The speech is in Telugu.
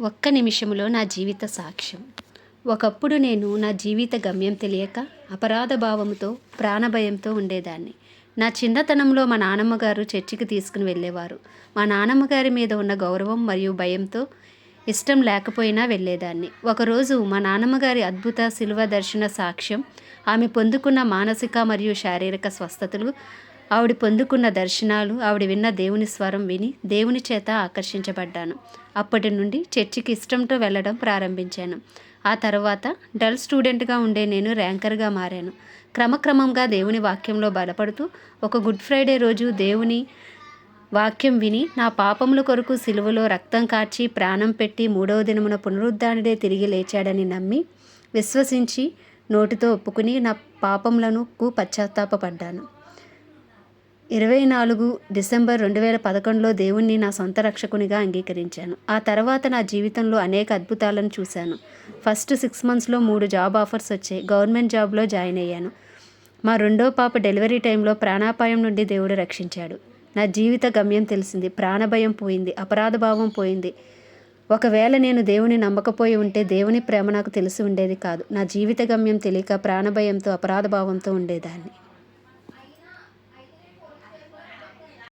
ఒక్క నిమిషంలో నా జీవిత సాక్ష్యం. ఒకప్పుడు నేను నా జీవిత గమ్యం తెలియక అపరాధ భావంతో ప్రాణభయంతో ఉండేదాన్ని. నా చిన్నతనంలో మా నానమ్మగారు చర్చికి తీసుకుని వెళ్ళేవారు. మా నానమ్మగారి మీద ఉన్న గౌరవం మరియు భయంతో ఇష్టం లేకపోయినా వెళ్ళేదాన్ని. ఒకరోజు మా నాన్నమ్మగారి అద్భుత శిలువ దర్శన సాక్ష్యం ఆమె పొందుకున్న మానసిక మరియు శారీరక స్వస్థతలు ఆవిడ పొందుకున్న దర్శనాలు ఆవిడ విన్న దేవుని స్వరం విని దేవుని చేత ఆకర్షించబడ్డాను. అప్పటి నుండి చర్చికి ఇష్టంతో వెళ్ళడం ప్రారంభించాను. ఆ తర్వాత డల్ స్టూడెంట్గా ఉండే నేను ర్యాంకర్గా మారాను. క్రమక్రమంగా దేవుని వాక్యంలో బలపడుతూ ఒక గుడ్ ఫ్రైడే రోజు దేవుని వాక్యం విని నా పాపముల కొరకు సిలువలో రక్తం కార్చి ప్రాణం పెట్టి మూడవ దినమున పునరుద్ధానుడే తిరిగి లేచాడని నమ్మి విశ్వసించి నోటితో ఒప్పుకుని నా పాపములను పశ్చాత్తాపడ్డాను ఇరవై నాలుగు డిసెంబర్ రెండు వేల పదకొండులో దేవుణ్ణి నా సొంత రక్షకునిగా అంగీకరించాను. ఆ తర్వాత నా జీవితంలో అనేక అద్భుతాలను చూశాను. ఫస్ట్ సిక్స్ మంత్స్లో మూడు జాబ్ ఆఫర్స్ వచ్చాయి. గవర్నమెంట్ జాబ్లో జాయిన్ అయ్యాను. మా రెండో పాప డెలివరీ టైంలో ప్రాణాపాయం నుండి దేవుడు రక్షించాడు. నా జీవిత గమ్యం తెలిసింది. ప్రాణభయం పోయింది. అపరాధ భావం పోయింది. ఒకవేళ నేను దేవుని నమ్మకపోయి ఉంటే దేవుని ప్రేమ నాకు తెలిసి ఉండేది కాదు. నా జీవిత గమ్యం తెలియక ప్రాణభయంతో అపరాధ భావంతో ఉండేదాన్ని.